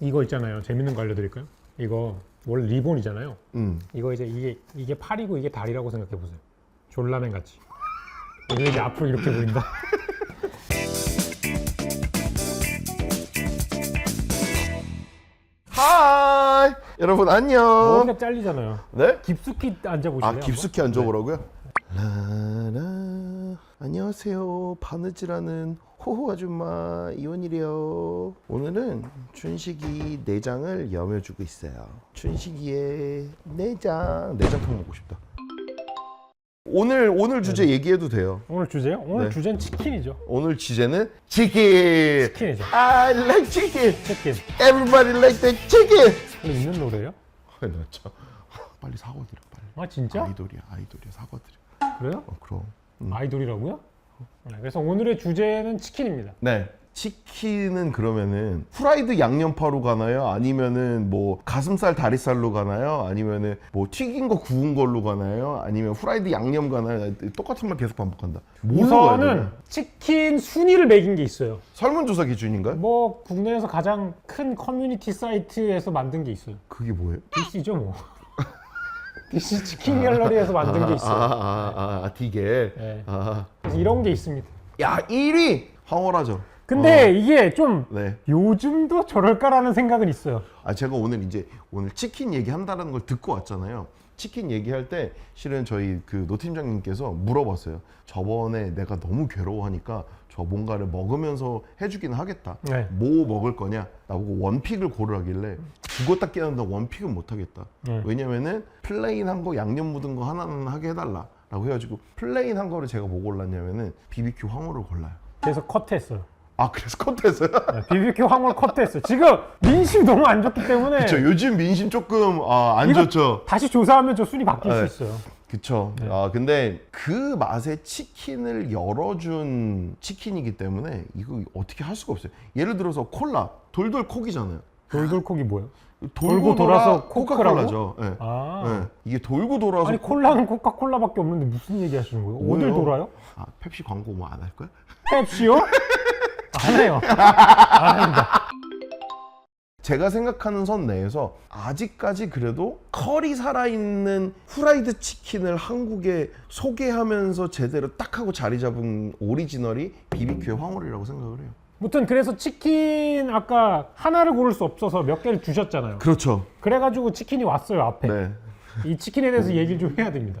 이거 있잖아요. 재밌는 거 알려드릴까요? 이거 원래 리본이잖아요. 음. 이거 이제 이게 이게 팔이고 이게 다리라고 생각해 보세요. 졸라맨 같이. 이거 이제 앞으로 이렇게 보인다. 하이 여러분 안녕. 머리가 잘리잖아요. 네? 깊숙이 앉아 보실래요? 아 깊숙이 앉아보라고요? 라라 안녕하세요 바느질하는 호호 아줌마 이원일이요 오늘은 춘식이 내장을 여며주고 있어요 춘식이의 내장 내장탕 먹고 싶다 오늘 오늘 주제 얘기해도 돼요 오늘 주제요? 오늘 네. 주제는 치킨이죠. 오늘 주제는 치킨 치킨이죠. I like chicken 치킨. Everybody like the chicken 있는 노래예요? 아, 나 참. 빨리 사과드려 빨리 아 진짜? 아이돌이야 아이돌이야 사과드려 그래요? 어, 그럼 아이돌이라고요? 네, 그래서 오늘의 주제는 치킨입니다. 네. 치킨은 그러면은 프라이드 양념파로 가나요? 아니면은 뭐 가슴살 다리살로 가나요? 아니면은 뭐 튀긴 거 구운 걸로 가나요? 아니면 프라이드 양념 가나요? 똑같은 말 계속 반복한다. 뭘로 가야 우선은 되나? 치킨 순위를 매긴 게 있어요. 설문조사 기준인가요? 뭐 국내에서 가장 큰 커뮤니티 사이트에서 만든 게 있어요. 그게 뭐예요? DC죠 뭐. DC 치킨 갤러리에서 만든 게 있어요. 아, 아, 아, 아, 디게. 네. 아. 그래서 이런 게 있습니다. 야, 1위 황홀하죠. 근데 이게 좀 네. 요즘도 저럴까라는 생각은 있어요. 아 제가 오늘 이제 오늘 치킨 얘기한다는 걸 듣고 왔잖아요. 치킨 얘기할 때 실은 저희 그 노 팀장님께서 물어봤어요. 저번에 내가 너무 괴로워하니까 저 뭔가를 먹으면서 해주기는 하겠다. 네. 뭐 먹을 거냐? 나보고 원픽을 고르라길래 죽었다 깨어난다 원픽은 못 하겠다. 네. 왜냐면은 플레인한 거 양념 묻은 거 하나는 하게 해달라. 라고 해가지고 플레인한 거를 제가 뭐 골랐냐면은 BBQ 황홀을 골라요. 그래서 컷했어요. 아 그래서 컷했어요? 네, BBQ 황홀 컷했어요. 지금 민심이 너무 안 좋기 때문에 그쵸 요즘 민심 조금 아, 안 이거 좋죠. 다시 조사하면 저 순위 바뀔 네. 수 있어요. 그쵸. 네. 아, 근데 그 맛의 치킨을 열어준 치킨이기 때문에 이거 어떻게 할 수가 없어요. 예를 들어서 콜라, 돌돌 콕이잖아요. 돌돌콕이 뭐예요? 돌고, 돌아서? 코카콜라죠. 예. 아 예. 이게 돌고 돌아서 아니 콜라는 코카콜라밖에 없는데 무슨 얘기 하시는 거예요? 어딜 뭐예요? 돌아요? 아, 펩시 광고 뭐 안 할 거야? 펩시요? 안 해요. 안 합니다. 제가 생각하는 선 내에서 아직까지 그래도 컬이 살아있는 후라이드 치킨을 한국에 소개하면서 제대로 딱 하고 자리 잡은 오리지널이 BBQ의 황홀이라고 생각을 해요. 무튼 그래서 치킨 아까 하나를 고를 수 없어서 몇 개를 주셨잖아요. 그렇죠. 그래가지고 치킨이 왔어요 앞에. 네. 이 치킨에 대해서 얘기를 좀 해야 됩니다.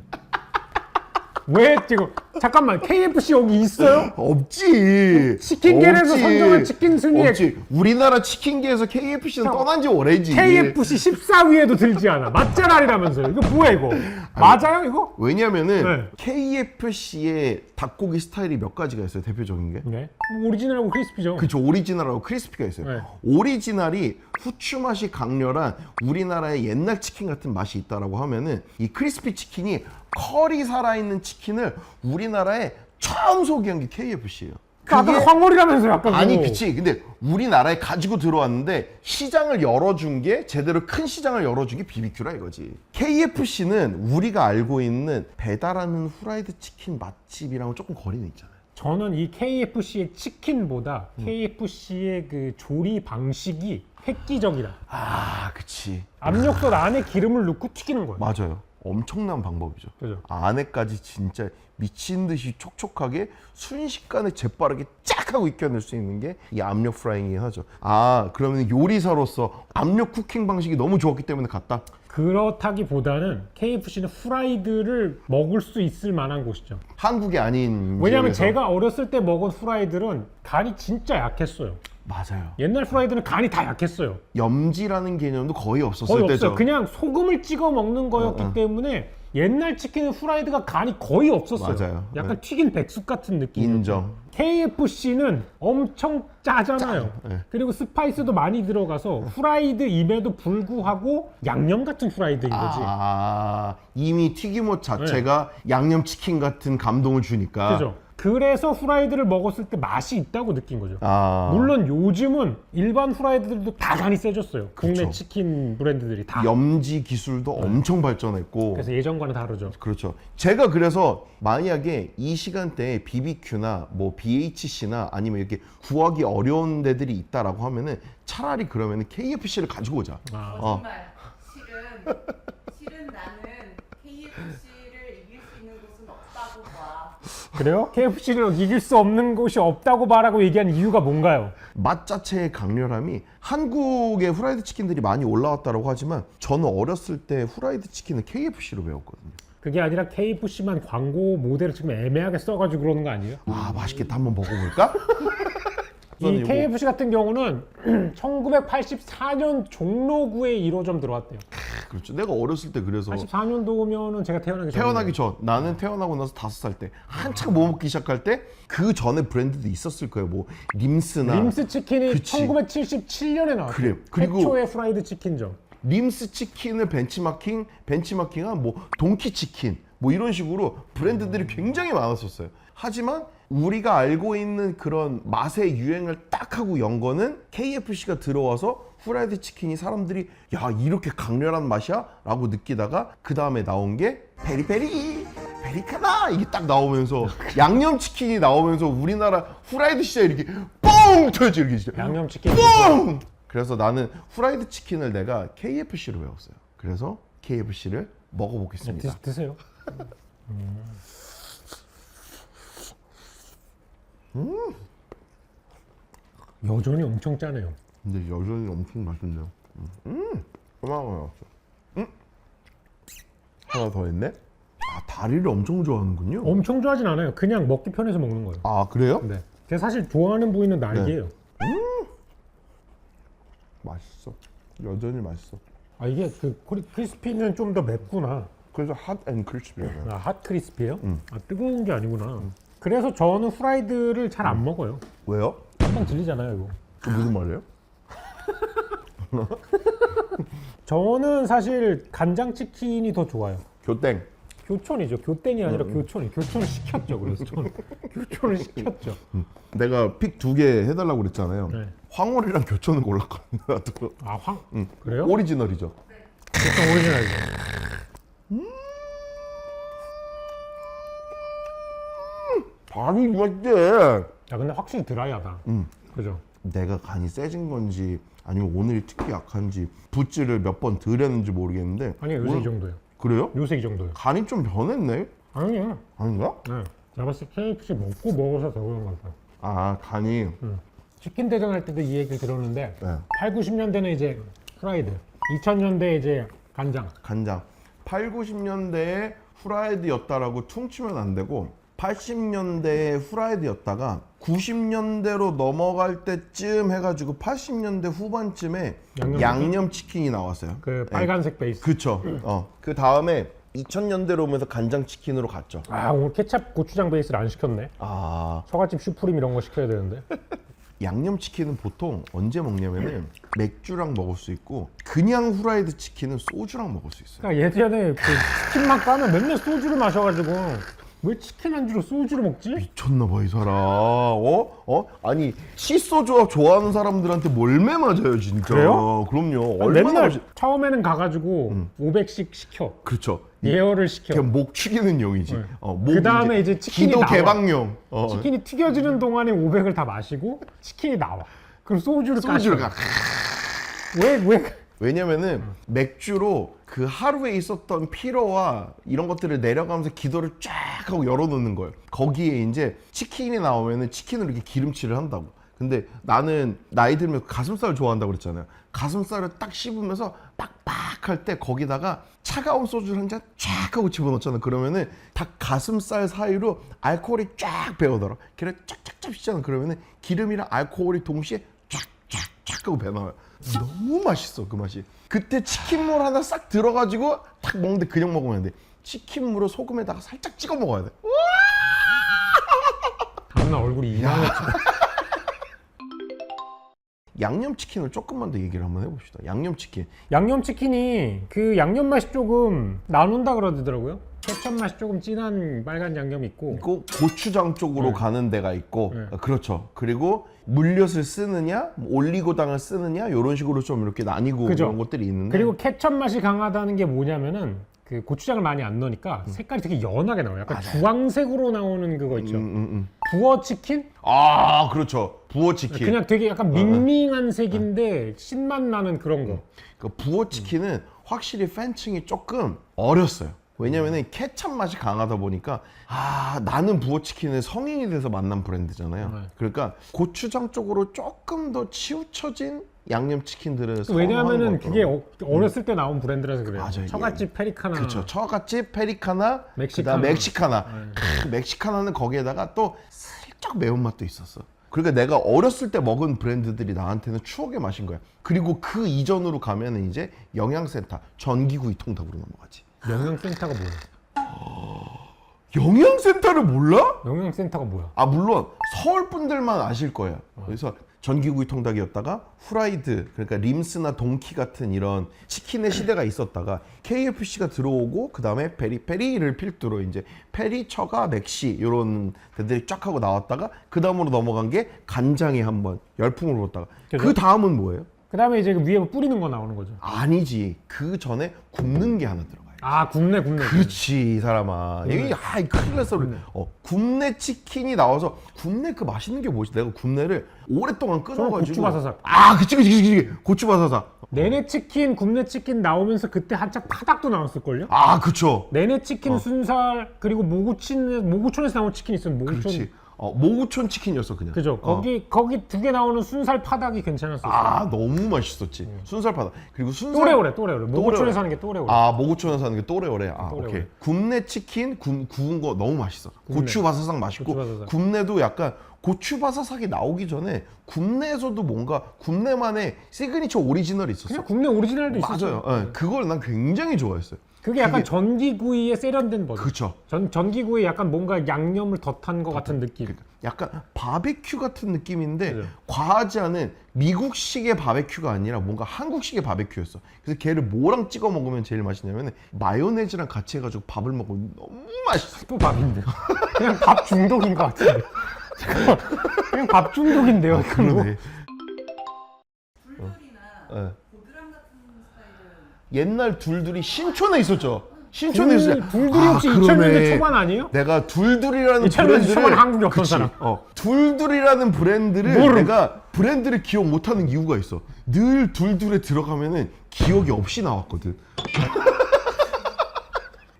왜 지금 잠깐만 KFC 여기 있어요? 없지. 치킨계에서 없지. 선정한 치킨 순위에 없지. 우리나라 치킨계에서 KFC는 떠난 지 오래지. KFC 14위에도 들지 않아. 맛잘알이라면서요. 이거 뭐야 이거? 맞아요 이거? 왜냐면은 네. KFC의 닭고기 스타일이 몇 가지가 있어요. 대표적인 게. 네. 오리지널하고 크리스피죠. 그쵸 오리지널하고 크리스피가 있어요. 네. 오리지널이 후추 맛이 강렬한 우리나라의 옛날 치킨 같은 맛이 있다라고 하면은 이 크리스피 치킨이 컬이 살아있는 치킨을 우리나라에 처음 소개한 게 KFC예요. 아까 황홀이라면서요 아까 아니 그거. 그치 근데 우리나라에 가지고 들어왔는데 시장을 열어준 게 제대로 큰 시장을 열어준 게 BBQ라 이거지 KFC는 우리가 알고 있는 배달하는 후라이드 치킨 맛집이랑은 조금 거리는 있잖아요 저는 이 KFC의 치킨보다 음. KFC의 그 조리 방식이 획기적이다. 아 그치 압력솥 안에 기름을 넣고 튀기는 거예요. 맞아요 엄청난 방법이죠 그죠? 안에까지 진짜 미친 듯이 촉촉하게 순식간에 재빠르게 쫙 하고 익혀낼 수 있는 게 이 압력 프라이잉이긴 하죠 아 그러면 요리사로서 압력 쿠킹 방식이 너무 좋았기 때문에 갔다 그렇다기보다는 KFC는 후라이드를 먹을 수 있을 만한 곳이죠. 한국이 아닌 왜냐하면 지역에서. 제가 어렸을 때 먹은 후라이드는 간이 진짜 약했어요. 맞아요. 옛날 후라이드는 간이 다 약했어요. 염지라는 개념도 거의 없었을 거의 때죠. 없어요. 그냥 소금을 찍어 먹는 거였기 어, 어. 때문에 옛날 치킨은 후라이드가 간이 거의 없었어요. 맞아요. 약간 네. 튀긴 백숙 같은 느낌. 인정. KFC는 엄청 짜잖아요. 네. 그리고 스파이스도 많이 들어가서 후라이드 임에도 불구하고 양념 같은 후라이드인 거지. 아, 이미 튀김옷 자체가 양념 치킨 같은 감동을 주니까. 그죠? 그래서 후라이드를 먹었을 때 맛이 있다고 느낀 거죠. 아 물론 요즘은 일반 후라이드들도 다 간이 세졌어요. 국내 그쵸. 치킨 브랜드들이 다. 염지 기술도 엄청 발전했고 그래서 예전과는 다르죠. 그렇죠. 제가 그래서 만약에 이 시간대에 BBQ나 뭐 BHC나 아니면 이렇게 구하기 어려운 데들이 있다라고 하면은 차라리 그러면은 KFC를 가지고 오자. 아, 어. 거짓말. 실은 실은 나는 KFC를 이길 수 있는 곳은 없다고 봐. 그래요? KFC를 이길 수 없는 곳이 없다고 말하고 얘기한 이유가 뭔가요? 맛 자체의 강렬함이 한국의 후라이드 치킨들이 많이 올라왔다라고 하지만 저는 어렸을 때 후라이드 치킨은 KFC로 배웠거든요. 그게 아니라 KFC만 광고 모델을 지금 애매하게 써가지고 그러는 거 아니에요? 아 맛있겠다 한번 먹어볼까? 이 KFC 같은 경우는 1984년 종로구에 1호점 들어왔대요. 그렇죠. 내가 어렸을 때 그래서 84년도면은 제가 태어나기 전에 태어나기 전 나는 태어나고 나서 다섯 살 때 한창 뭐 먹기 시작할 때 그 전에 브랜드도 있었을 거예요. 뭐 림스나 림스 치킨이 그치. 1977년에 나왔어요. 그래. 그리고- 최초의 프라이드 치킨점. 림스 치킨을 벤치마킹, 벤치마킹한 뭐 동키 치킨 뭐 이런 식으로 브랜드들이 굉장히 많았었어요. 하지만 우리가 알고 있는 그런 맛의 유행을 딱 하고 연 거는 KFC가 들어와서 후라이드 치킨이 사람들이 야 이렇게 강렬한 맛이야? 라고 느끼다가 그 다음에 나온 게 페리페리 페리카나 이게 딱 나오면서 양념 치킨이 나오면서 우리나라 후라이드 시장이 이렇게 뻥 터지 이렇게 진짜 양념 치킨. 뻥! 그래서 나는 후라이드 치킨을 내가 KFC로 배웠어요. 그래서 KFC를 먹어보겠습니다. 드, 드세요. 여전히 엄청 짜네요. 근데 여전히 엄청 맛있네요. 음, 음, 고마워요. 음, 하나 더 했네. 아 다리를 엄청 좋아하는군요. 엄청 좋아하진 않아요. 그냥 먹기 편해서 먹는 거예요. 아 그래요? 네. 제가 사실 좋아하는 부위는 날개예요. 맛있어. 여전히 맛있어. 아 이게 그 크리- 크리스피는 좀 더 맵구나. 그래서 핫앤 크리스피예요. 아, 핫 크리스피예요? 음. 아 뜨거운 게 아니구나. 그래서 저는 후라이드를 잘 안 먹어요. 왜요? 금방 질리잖아요, 이거. 그 무슨 말이에요? 저는 사실 간장 치킨이 더 좋아요. 교땡. 교촌이죠. 교땡이 아니라 음, 교촌이. 교촌을 시켰죠. 그래서 저는 교촌을 시켰죠. 내가 픽 두 개 해달라고 그랬잖아요. 네. 황홀이랑 교촌을 골랐거든요. 나도. 아 황. 응. 그래요? 오리지널이죠. 교촌 오리지널이죠. 반이 맛있대. 야 근데 확실히 드라이하다. 음. 그죠? 내가 간이 세진 건지 아니면 오늘이 특히 약한지 붓질을 몇번덜 했는지 모르겠는데 아니요 요새 오늘- 이 정도예요. 그래요? 요새 이 정도예요. 간이 좀 변했네? 아니요. 아닌가? 네. 제가 봤을 때 KFC 먹고 먹어서 더 그런 것 같아요. 아 간이 치킨 대전 할 때도 이 얘기를 들었는데 네. 8, 90년대는 이제 프라이드, 2000년대 이제 간장. 간장 8, 90년대에 후라이드였다라고 퉁치면 안 되고 80년대에 후라이드였다가 90년대로 넘어갈 때쯤 해가지고 80년대 후반쯤에 양념 양념 치킨이 나왔어요. 그 네. 빨간색 베이스. 그쵸. 어. 그 다음에 2000년대로 오면서 간장 치킨으로 갔죠. 아 오늘 케찹 고추장 베이스를 안 시켰네. 아 처갓집 슈프림 이런 거 시켜야 되는데. 양념 치킨은 보통 언제 먹냐면은 맥주랑 먹을 수 있고 그냥 후라이드 치킨은 소주랑 먹을 수 있어요. 그러니까 예전에 그 치킨만 까면 맨날 소주를 마셔가지고 왜 치킨 안주로 소주를 먹지? 미쳤나 봐 이 사람. 어? 어? 아니 시소주 좋아하는 사람들한테 몰매 맞아요 진짜. 그래요? 그럼요. 얼마나 맨날 맛있... 처음에는 가가지고 500씩 시켜. 그렇죠. 예열을 시켜. 그냥 목 축이는 용이지. 네. 어, 목 그다음에 이제 치킨이 기도 나와. 개방용. 어. 치킨이 튀겨지는 동안에 500을 다 마시고 치킨이 나와. 그럼 소주를 소주를. 가. 왜 왜? 왜냐면은 맥주로 그 하루에 있었던 피로와 이런 것들을 내려가면서 기도를 쫙 하고 열어놓는 거예요. 거기에 이제 치킨이 나오면은 치킨으로 이렇게 기름칠을 한다고. 근데 나는 나이 들면 가슴살 좋아한다고 그랬잖아요. 가슴살을 딱 씹으면서 빡빡 할 때 거기다가 차가운 소주를 한 잔 쫙 하고 집어넣잖아. 그러면은 닭 가슴살 사이로 알코올이 쫙 배어들어. 걔를 쫙쫙쫙 씹잖아. 그러면은 기름이랑 알코올이 동시에 쫙쫙쫙 하고 배 나와요. 너무 맛있어 그 맛이. 그때 치킨물 하나 싹 들어가지고 딱 먹는데 그냥 먹으면 안 돼. 치킨물을 소금에다가 살짝 찍어 먹어야 돼. 다음날 얼굴이 이상해져. 양념치킨을 조금만 더 얘기를 한번 해봅시다. 양념치킨. 양념치킨이 그 양념 맛이 조금 나눈다 그러더라고요. 케첩 맛이 조금 진한 빨간 양념이 있고 있고 고추장 쪽으로 네. 가는 데가 있고 네. 어, 그렇죠. 그리고 물엿을 쓰느냐, 뭐 올리고당을 쓰느냐 이런 식으로 좀 이렇게 나뉘고 그죠. 그런 것들이 있는데 그리고 케첩 맛이 강하다는 게 뭐냐면은 그 고추장을 많이 안 넣으니까 색깔이 되게 연하게 나와요. 약간 주황색으로 나오는 그거 있죠. 음, 음, 음. 부어 치킨? 아 그렇죠. 부어 치킨. 그냥 되게 약간 밍밍한 색인데 신맛 나는 그런 거. 그 부어 치킨은 확실히 팬층이 조금 어렸어요. 왜냐면은 케찹 맛이 강하다 보니까 아 나는 부어치킨은 성인이 돼서 만난 브랜드잖아요. 네. 그러니까 고추장 쪽으로 조금 더 치우쳐진 양념치킨들을 왜냐하면은 선호하는 그게 것 어, 어렸을 때 나온 브랜드라서 그래요. 맞아요. 처갓집 페리카나. 그렇죠. 처갓집 페리카나, 멕시카나. 그다음 멕시카나. 네. 크, 멕시카나는 거기에다가 또 살짝 매운맛도 있었어. 그러니까 내가 어렸을 때 먹은 브랜드들이 나한테는 추억의 맛인 거야. 그리고 그 이전으로 가면은 이제 영양센터, 전기구이 통닭으로 넘어가지. 영양센터가 뭐야? 영양센터를 몰라? 영양센터가 뭐야? 아 물론 서울 분들만 아실 거예요. 그래서 전기구이 통닭이었다가 후라이드 그러니까 림스나 동키 같은 이런 치킨의 시대가 있었다가 KFC가 들어오고 그 다음에 페리페리를 필두로 이제 페리, 처가, 맥시 이런 데들이 쫙 하고 나왔다가 그 다음으로 넘어간 게 간장에 한번 열풍을 불었다가? 그 다음은 뭐예요? 그 다음에 이제 그 위에 뿌리는 거 나오는 거죠. 아니지 그 전에 굽는 게 하나 들어가요. 아 굽네 굽네. 그렇지 이 사람아. 여기 아이 큰일 났어 우리. 어, 굽네 치킨이 나와서 굽네 그 맛있는 게 뭐지? 내가 굽네를 오랫동안 끊어가지고. 고추바사삭. 아 그치 그치 그치 그치. 고추바사삭 내내 치킨, 굽네 치킨 나오면서 그때 한참 파닭도 나왔을 걸요? 아 그쵸. 내내 치킨 순살 그리고 모구친 모구촌에서 나온 치킨 있으면 모구촌. 그렇지 어, 모구촌 치킨이었어 그냥 그죠. 어. 거기 거기 두 개 나오는 순살 파닭이 괜찮았었어. 아 너무 맛있었지 순살 파다 그리고 순살 또래오래 또래오래. 또래오래. 하는 게 또래오래. 아 모구촌에서 하는 게 또래오래 아 또래오래. 오케이 굽네 치킨 구, 구운 거 너무 맛있어 고추 바사삭 맛있고 고추바사삭. 굽네도 약간 고추 바사삭이 나오기 전에 굽네에서도 뭔가 굽네만의 시그니처 오리지널이 있었어 그냥 굽네 오리지널도 있었어요. 맞아요 예, 그걸 난 굉장히 좋아했어요 그게 약간 그게- 전기구이의 세련된 버전. 그쵸 전 전기구이 약간 뭔가 양념을 덧한 것 같은 느낌. 그러니까 약간 바베큐 같은 느낌인데 그죠. 과하지 않은 미국식의 바베큐가 아니라 뭔가 한국식의 바베큐였어 그래서 걔를 뭐랑 찍어 먹으면 제일 맛있냐면 마요네즈랑 같이 해가지고 밥을 먹으면 너무 맛있어 또 밥인데요. 그냥 밥 중독인 것 같은데. 잠깐만. 그냥 밥 중독인데요. 이거 뭐. 그러네 불들이나 예. 고드람 같은 스타일은 옛날 둘둘이 신촌에 있었죠. 신촌에 둘- 있었죠. 둘둘이 혹시 2000년대 초반 아니에요? 내가 둘둘이라는 2000년대 브랜드를 초반 한국에 없던. 사람. 어, 둘둘이라는 브랜드를 모름. 내가 브랜드를 기억 못하는 이유가 있어. 늘 둘둘에 들어가면은 기억이 없이 나왔거든.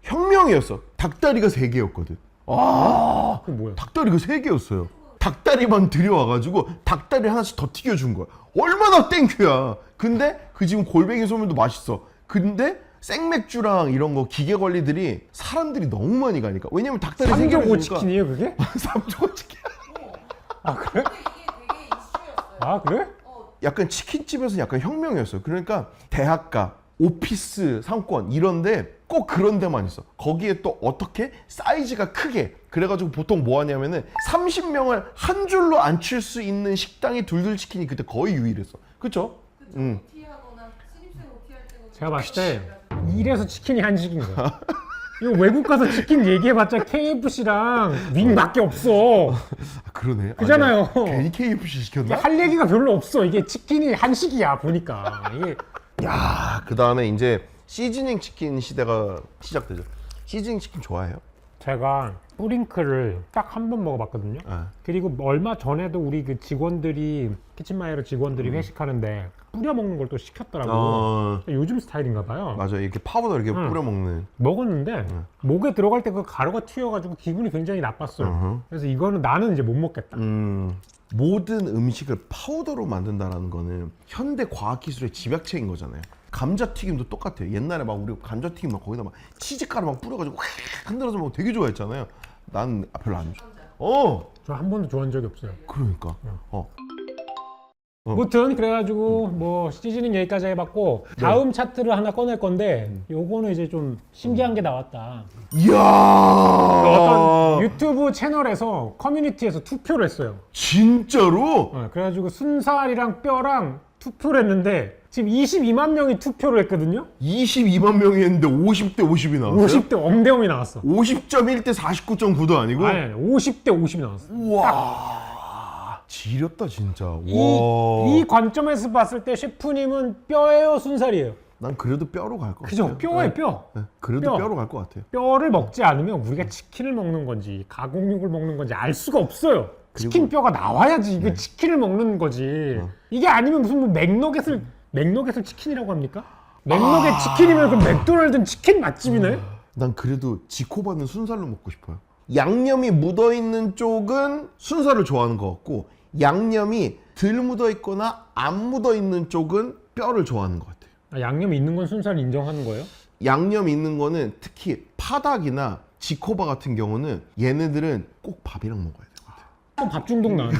혁명이었어. 닭다리가 세 개였거든. 아, 그 뭐야? 닭다리가 세 개였어요. 닭다리만 들여와가지고 닭다리 하나씩 더 튀겨준 거야. 얼마나 땡큐야. 근데 그 지금 골뱅이 소면도 맛있어. 근데 생맥주랑 이런 거 기계 관리들이 사람들이 너무 많이 가니까. 왜냐면 닭다리 주니까. 치킨이에요 그게? 삼조고 치킨. 아 그래? 근데 이게 되게 이슈였어요. 아 그래? 어, 약간 치킨집에서 약간 혁명이었어요. 그러니까 대학가, 오피스 상권 이런데 꼭 그런 데만 있어. 거기에 또 어떻게 사이즈가 크게 그래가지고 보통 뭐 하냐면은 30명을 한 줄로 앉힐 수 있는 식당이 둘둘 치킨이 그때 거의 유일했어. 그쵸? 그쵸 음. OT하거나 신입생 OT 할 때도 제가 봤을 때 이래서 치킨이 한식인 거야. 이거 외국 가서 치킨 얘기해봤자 KFC랑 윙밖에 없어. 아, 그러네. 그잖아요. 아, 내가 괜히 KFC 시켰나? 할 얘기가 별로 없어. 이게 치킨이 한식이야 보니까. 이게 야, 그 다음에 이제 시즈닝 치킨 시대가 시작되죠. 시즈닝 치킨 좋아해요? 제가 뿌링클을 딱 한 번 먹어봤거든요. 아. 그리고 얼마 전에도 우리 그 직원들이 키친마이로 직원들이 회식하는데 뿌려 먹는 걸 또 시켰더라고. 어, 요즘 스타일인가 봐요. 맞아. 이렇게 파우더 이렇게 응. 뿌려 먹는. 먹었는데 목에 들어갈 때 그 가루가 튀어가지고 기분이 굉장히 나빴어요. 어허. 그래서 이거는 나는 이제 못 먹겠다. 음, 모든 음식을 파우더로 만든다라는 거는 현대 과학 기술의 집약체인 거잖아요. 감자튀김도 똑같아요. 옛날에 막 우리 감자튀김 막 거기다 막 치즈가루 막 뿌려가지고 확 흔들어서 먹고 되게 좋아했잖아요. 난 별로 안 좋아. 어, 저 한 번도 좋아한 적이 없어요. 그러니까. 어. 무튼 그래가지고 뭐 시즈닝 여기까지 해봤고 다음 차트를 하나 꺼낼 건데 요거는 이제 좀 신기한 게 나왔다. 이야. 어떤 유튜브 채널에서 커뮤니티에서 투표를 했어요. 진짜로? 어, 그래가지고 순살이랑 뼈랑 투표를 했는데 지금 22만 명이 투표를 했거든요. 22만 명이 했는데 50대 50이 나왔어요? 50대 엄대엄이 나왔어. 50.1대 49.9도 아니고? 아니, 아니 50대 50이 나왔어. 우와. 지렸다 진짜. 와. 이, 이 관점에서 봤을 때 셰프님은 뼈예요, 순살이에요. 난 그래도 뼈로 갈 것 같아요. 그죠? 뼈에 뼈. 네, 그래도 뼈. 뼈. 로 갈 것 같아요. 뼈를 먹지 않으면 우리가 치킨을 먹는 건지 가공육을 먹는 건지 알 수가 없어요. 치킨 뼈가 나와야지 이게 치킨을 먹는 거지. 이게 아니면 무슨 뭐 맥너겟을 맥너겟을 치킨이라고 합니까? 맥너겟 치킨이면 그럼 맥도날드는 치킨 맛집이네. 난 그래도 지코바는 순살로 먹고 싶어요. 양념이 묻어 있는 쪽은 순살을 좋아하는 것 같고 양념이 덜 묻어 있거나 안 묻어 있는 쪽은 뼈를 좋아하는 것 같아요. 아, 양념 있는 건 순살 인정하는 거예요? 양념 있는 거는 특히 파닭이나 지코바 같은 경우는 얘네들은 꼭 밥이랑 먹어야 돼요. 또 밥 중독 나왔네.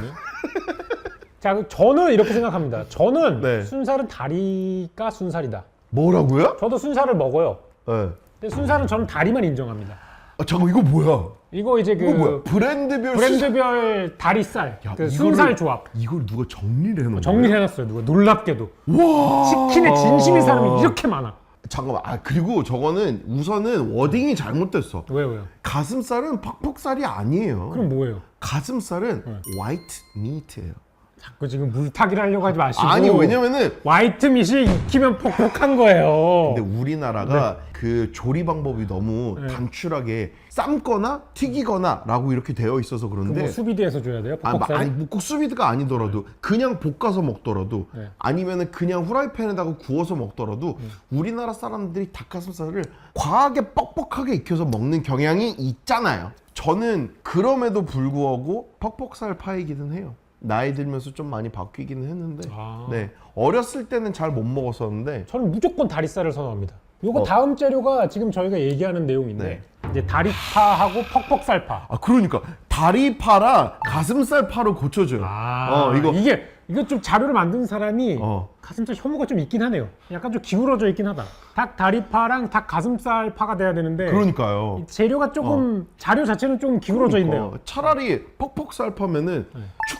자, 그 저는 이렇게 생각합니다. 저는 네. 순살은 다리가 순살이다. 뭐라고요? 저도 순살을 먹어요. 네. 근데 순살은 저는 다리만 인정합니다. 아, 잠깐 이거 뭐야? 이거 이제 그 이거 뭐야? 브랜드별 브랜드별 다리살, 야, 그 이거를- 순살 조합 이걸 누가 정리를 해놓은 거야? 정리해놨어요. 누가 놀랍게도 와. 치킨에 진심인 사람이 이렇게 많아. 잠깐만. 아 그리고 저거는 우선은 워딩이 잘못됐어. 왜요, 왜요? 가슴살은 퍽퍽살이 아니에요. 그럼 뭐예요? 가슴살은 화이트 미트예요. 자꾸 지금 물타기를 하려고 하지 마시고. 아니 왜냐면은 화이트 밑이 익히면 퍽퍽한 거예요. 근데 우리나라가 그 조리 방법이 너무 네. 단출하게 삶거나 튀기거나 라고 이렇게 되어 있어서 그런데 뭐 수비드에서 줘야 돼요? 아니, 퍽퍽살? 아니 뭐 국수비드가 아니더라도 그냥 볶아서 먹더라도 네. 아니면은 그냥 후라이팬에다가 구워서 먹더라도 우리나라 사람들이 닭가슴살을 과하게 뻑뻑하게 익혀서 먹는 경향이 있잖아요. 저는 그럼에도 불구하고 퍽퍽살 파이기는 해요. 나이 들면서 좀 많이 바뀌기는 했는데 아. 네 어렸을 때는 잘 못 먹었었는데 저는 무조건 다리살을 선호합니다. 요거 어. 다음 재료가 지금 저희가 얘기하는 내용인데 이제 다리파하고 퍽퍽살파. 아 그러니까 다리파라 가슴살 파로 고쳐줘요. 아, 어 이거 이게 이거 좀 자료를 만든 사람이 어. 가슴살 혐오가 좀 있긴 하네요. 약간 좀 기울어져 있긴 하다. 닭 다리파랑 닭 가슴살 파가 돼야 되는데 그러니까요. 이 재료가 조금 자료 자체는 좀 기울어져 있네요. 어, 차라리 퍽퍽살 파면은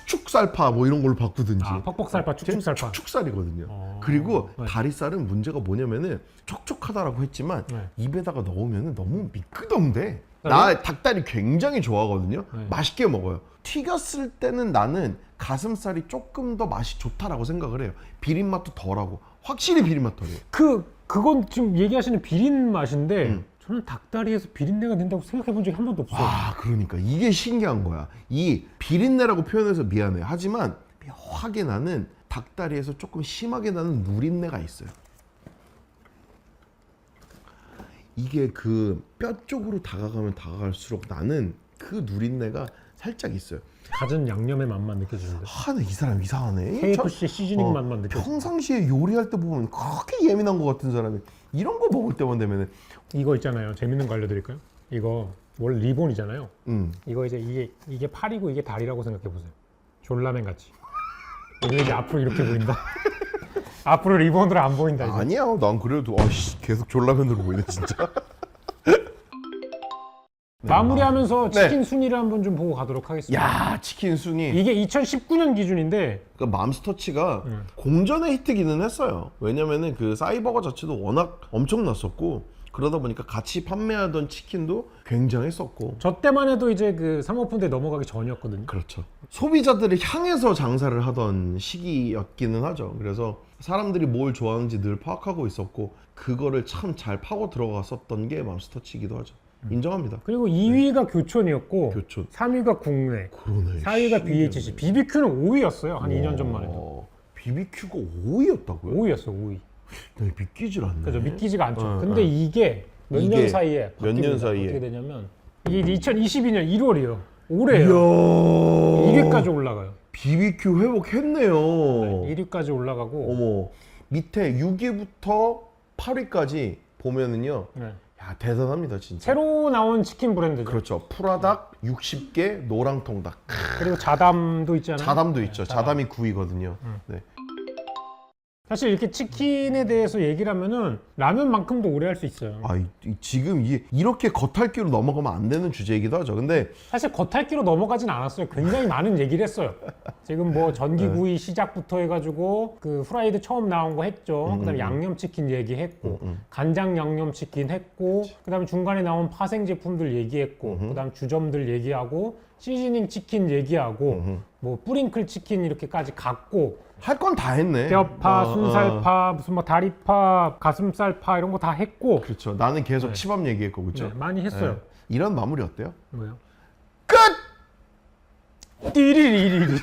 축축살 파뭐 이런 걸로 바꾸든지. 아, 퍽퍽살파, 축축살파. 축축살이거든요. 어. 그리고 네. 다리살은 문제가 뭐냐면은 촉촉하다라고 했지만 네. 입에다가 넣으면은 너무 미끄덩대. 네. 나 닭다리 굉장히 좋아하거든요. 네. 맛있게 먹어요. 튀겼을 때는 나는 가슴살이 조금 더 맛이 좋다라고 생각을 해요. 비린 맛도 덜하고 확실히 비린 맛 덜해요. 그 그건 지금 얘기하시는 비린 맛인데 음. 저는 닭다리에서 비린내가 된다고 생각해 본 적이 한 번도 없어요. 아, 그러니까 이게 신기한 거야. 이 비린내라고 표현해서 미안해. 하지만 묘하게 나는 닭다리에서 조금 심하게 나는 누린내가 있어요. 이게 그 뼈 쪽으로 다가가면 다가갈수록 나는 그 누린내가 살짝 있어요. 갖은 양념의 맛만 느껴지는데. 아, 나 이 사람 이상하네. KFC 시즈닝 어, 맛만 느껴져. 평상시에 요리할 때 보면 그렇게 예민한 것 같은 사람이 이런 거 먹을 때만 되면은 이거 있잖아요. 재밌는 거 알려드릴까요? 이거 원래 리본이잖아요. 음. 이거 이제 이게 이게 팔이고 이게 다리라고 생각해 보세요. 졸라맨 같이. 이거 이제 앞으로 이렇게 보인다. 앞으로 리본으로 안 보인다 이제. 아니야. 난 그래도 아씨 계속 졸라맨으로 보이네 진짜. 마무리하면서 네. 치킨 순위를 한번 좀 보고 가도록 하겠습니다. 야 치킨 순이 이게 2019년 기준인데 그 맘스터치가 음. 공전의 히트기는 했어요. 왜냐면은 그 사이버거 자체도 워낙 엄청났었고 그러다 보니까 같이 판매하던 치킨도 굉장했었고 저 때만 해도 이제 그 사모펀드에 넘어가기 전이었거든요. 그렇죠. 소비자들을 향해서 장사를 하던 시기였기는 하죠. 그래서 사람들이 뭘 좋아하는지 늘 파악하고 있었고 그거를 참 잘 파고 들어갔었던 게 맘스터치이기도 하죠. 인정합니다. 그리고 2위가 교촌이었고 교촌. 3위가 국내, 그러네. 4위가 BHC, BBQ는 5위였어요. 한 2년 전만 해도. 어, BBQ가 5위였다고요? 5위였어, 5위. 네, 믿기질 않네. 그죠 믿기지가 않죠. 어, 근데 어. 이게 몇 년 이게 사이에 몇년 사이에. 어떻게 되냐면 이게 2022년 1월이에요. 올해요. 이야. 1위까지 올라가요. BBQ 회복했네요. 1위까지 올라가고 어머 밑에 6위부터 8위까지 보면은요. 네. 야 대단합니다 진짜. 새로 나온 치킨 브랜드죠. 그렇죠. 프라닭 60개 노랑통닭. 그리고 자담도 있잖아요. 자담도 있죠. 네, 자담. 자담이 9위거든요. 네. 사실 이렇게 치킨에 대해서 얘기를 하면은 라면만큼도 오래 할 수 있어요. 아, 이, 이- 지금 이, 이렇게 겉핥기로 넘어가면 안 되는 주제이기도 하죠. 근데 사실 겉핥기로 넘어가진 않았어요. 굉장히 많은 얘기를 했어요. 지금 뭐 전기구이 네. 시작부터 해가지고 그 프라이드 처음 나온 거 했죠. 음, 그다음에 양념치킨 얘기했고 간장 양념치킨 했고 그다음에 중간에 나온 파생 제품들 얘기했고 그다음 주점들 얘기하고 시즈닝 치킨 얘기하고 뭐 뿌링클 치킨 이렇게까지 갔고 할 건 다 했네. 뼈파, 어, 어. 순살파, 무슨 뭐 다리파, 가슴살파 이런 거 다 했고 그렇죠. 나는 계속 치밥 얘기했고 그렇죠. 네, 많이 했어요. 네. 이런 마무리 어때요? 뭐요? 끝. 띠리리리리.